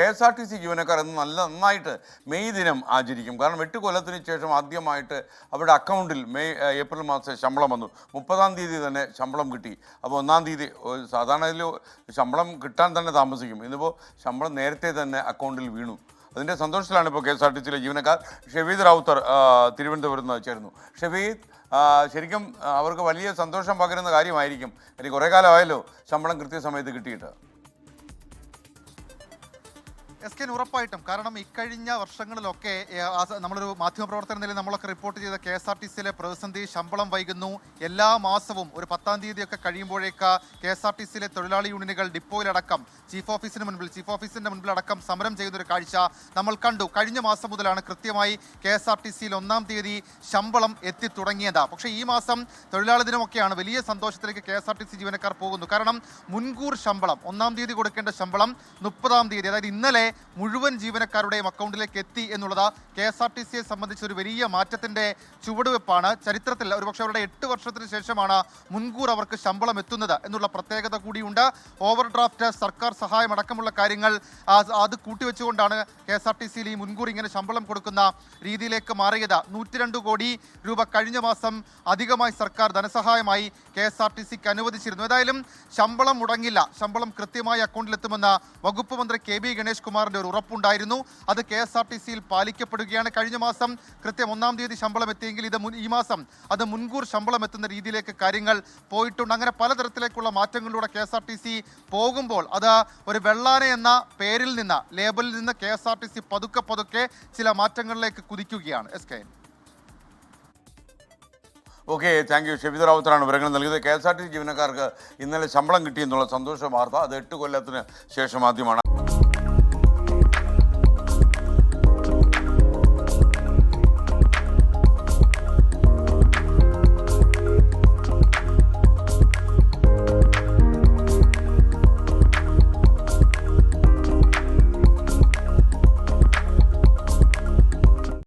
K S R T C ജീവനക്കാർ ഇന്ന് നല്ല നന്നായിട്ട് മെയ് ദിനം ആചരിക്കും. കാരണം എട്ട് കൊല്ലത്തിന് ശേഷം ആദ്യമായിട്ട് അവരുടെ അക്കൗണ്ടിൽ മെയ് ഏപ്രിൽ മാസത്തെ ശമ്പളം വന്നു. മുപ്പതാം തീയതി തന്നെ ശമ്പളം കിട്ടി. അപ്പോൾ ഒന്നാം തീയതി സാധാരണ ഇതിൽ ശമ്പളം കിട്ടാൻ തന്നെ താമസിക്കും. ഇന്നിപ്പോൾ ശമ്പളം നേരത്തെ തന്നെ അക്കൗണ്ടിൽ വീണു. അതിന്റെ സന്തോഷത്തിലാണ് ഇപ്പോൾ കെ എസ് ആർ ടി സിയിലെ ജീവനക്കാർ ഷെവീദ് റാവുത്തർ തിരുവനന്തപുരത്ത് നിന്ന് ചേർന്നു ഷെവീദ് ശരിക്കും അവർക്ക് വലിയ സന്തോഷം പകരുന്ന കാര്യമായിരിക്കും. എനിക്ക് കുറേ കാലമായല്ലോ ശമ്പളം കൃത്യസമയത്ത് കിട്ടിയിട്ട്. എസ് കെൻ ഉറപ്പായിട്ടും. കാരണം ഇക്കഴിഞ്ഞ വർഷങ്ങളിലൊക്കെ നമ്മളൊരു മാധ്യമപ്രവർത്തന നിലയിൽ നമ്മളൊക്കെ റിപ്പോർട്ട് ചെയ്ത കെ എസ് ആർ ടി സിയിലെ പ്രതിസന്ധി ശമ്പളം വൈകുന്നു. എല്ലാ മാസവും ഒരു പത്താം തീയതിയൊക്കെ കഴിയുമ്പോഴേക്ക് കെ എസ് ആർ ടി സിയിലെ തൊഴിലാളി യൂണിയനുകൾ ഡിപ്പോയിലടക്കം ചീഫ് ഓഫീസിന് മുൻപിൽ ചീഫ് ഓഫീസിന്റെ മുൻപിലടക്കം സമരം ചെയ്യുന്ന ഒരു കാഴ്ച നമ്മൾ കണ്ടു. കഴിഞ്ഞ മാസം മുതലാണ് കൃത്യമായി കെ എസ് ആർ ടി സിയിൽ ഒന്നാം തീയതി ശമ്പളം എത്തി തുടങ്ങിയത് പക്ഷേ ഈ മാസം തൊഴിലാളി ദിനമൊക്കെയാണ് വലിയ സന്തോഷത്തിലേക്ക് K S R T C ജീവനക്കാർ പോകുന്നു. കാരണം മുൻകൂർ ശമ്പളം ഒന്നാം തീയതി കൊടുക്കേണ്ട ശമ്പളം മുപ്പതാം തീയതി അതായത് ഇന്നലെ മുഴുവൻ ജീവനക്കാരുടെയും അക്കൗണ്ടിലേക്ക് എത്തി എന്നുള്ളത് കെ എസ് ആർ ടി സിയെ സംബന്ധിച്ച് ഒരു വലിയ മാറ്റത്തിന്റെ ചുവടുവെപ്പാണ്. ചരിത്രത്തിൽ ഒരുപക്ഷെ അവരുടെ എട്ട് വർഷത്തിന് ശേഷമാണ് മുൻകൂർ അവർക്ക് ശമ്പളം എത്തുന്നത് എന്നുള്ള പ്രത്യേകത കൂടിയുണ്ട്. ഓവർ ഡ്രാഫ്റ്റ് സർക്കാർ സഹായം അടക്കമുള്ള കാര്യങ്ങൾ അത് കൂട്ടിവെച്ചുകൊണ്ടാണ് കെ എസ് ആർ ടി സിയിൽ ഈ മുൻകൂർ ഇങ്ങനെ ശമ്പളം കൊടുക്കുന്ന രീതിയിലേക്ക് മാറിയത്. നൂറ്റിരണ്ട് കോടി രൂപ കഴിഞ്ഞ മാസം അധികമായി സർക്കാർ ധനസഹായമായി കെ എസ് ആർ ടി സിക്ക് അനുവദിച്ചിരുന്നു. ഏതായാലും ശമ്പളം മുടങ്ങില്ല. ശമ്പളം കൃത്യമായി അക്കൗണ്ടിലെത്തുമെന്ന് വകുപ്പ് മന്ത്രി കെ ബി ഗണേഷ് കുമാറിന്റെ ഒരു ഉറപ്പുണ്ടായിരുന്നു. അത് കെ എസ് ആർ ടി സിയിൽ പാലിക്കപ്പെടുകയാണ്. കഴിഞ്ഞ മാസം കൃത്യം ഒന്നാം തീയതി ശമ്പളം എത്തിയെങ്കിൽ ഇത് ഈ മാസം അത് മുൻകൂർ ശമ്പളം എത്തുന്ന രീതിയിലേക്ക് കാര്യങ്ങൾ പോയിട്ടുണ്ട്. അങ്ങനെ പലതരത്തിലേക്കുള്ള മാറ്റങ്ങളിലൂടെ K S R T C പോകുമ്പോൾ അത് ഒരു വെള്ളാന എന്ന പേരിൽ നിന്ന് ലേബലിൽ നിന്ന് K S R T C പതുക്കെ പതുക്കെ ചില മാറ്റങ്ങളിലേക്ക് കുതിക്കുകയാണ്. S K okay thank you Shebid റാവത്തറാണ് വിവരങ്ങൾ നൽകിയത്. കെ എസ് ആർ ടി ജീവനക്കാർക്ക് ഇന്നലെ ശമ്പളം കിട്ടിയെന്നുള്ള സന്തോഷ വാർത്ത. അത് എട്ട് കൊല്ലത്തിന് ശേഷം ആദ്യമാണ്.